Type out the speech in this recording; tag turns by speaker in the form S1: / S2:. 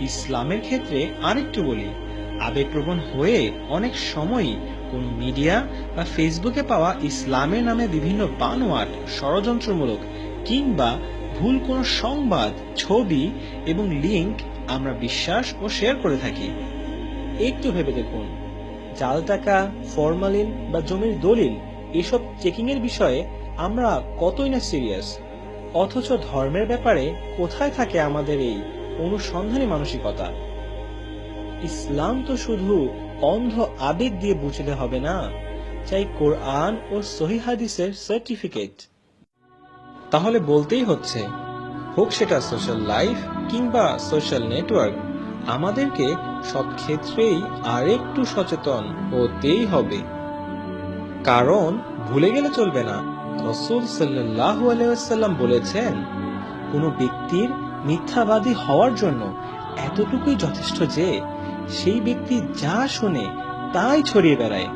S1: ইসলামের ক্ষেত্রে আরেকটু বলি। আবেগপ্রবণ হয়ে অনেক সময়ই কোনো মিডিয়া বা ফেসবুকে পাওয়া ইসলামের নামে বিভিন্ন বানোয়াট, ষড়যন্ত্রমূলক কিংবা ভুল কোনো সংবাদ, ছবি এবং লিংক আমরা বিশ্বাস ও শেয়ার করে থাকি। একটু ভেবে দেখুন, জাল টাকা ফরমালিন বা জমির দলিল এসব চেকিং এর বিষয়ে আমরা কতই না সিরিয়াস অথচ ধর্মের ব্যাপারে কোথায় থাকে আমাদের এই অনুসন্ধানী মানসিকতা। ইসলাম তো শুধু অন্ধ আবেগ দিয়ে বুঝলে হবে না, চাই কোরআন ও সহি হাদিসের সার্টিফিকেট তাহলে বলতেই হচ্ছে, হোক সেটা সোশ্যাল লাইফ কিংবা সোশ্যাল নেটওয়ার্ক আমাদেরকে সব ক্ষেত্রেই আরেকটু সচেতন হতেই হবে। কারণ ভুলে গেলে চলবে না। রসুল সাল্লাহ আলাইসাল্লাম বলেছেন, কোনো ব্যক্তির মিথ্যাবাদী হওয়ার জন্য এতটুকুই যথেষ্ট যে সেই ব্যক্তি যা শোনে তাই ছড়িয়ে বেড়ায়।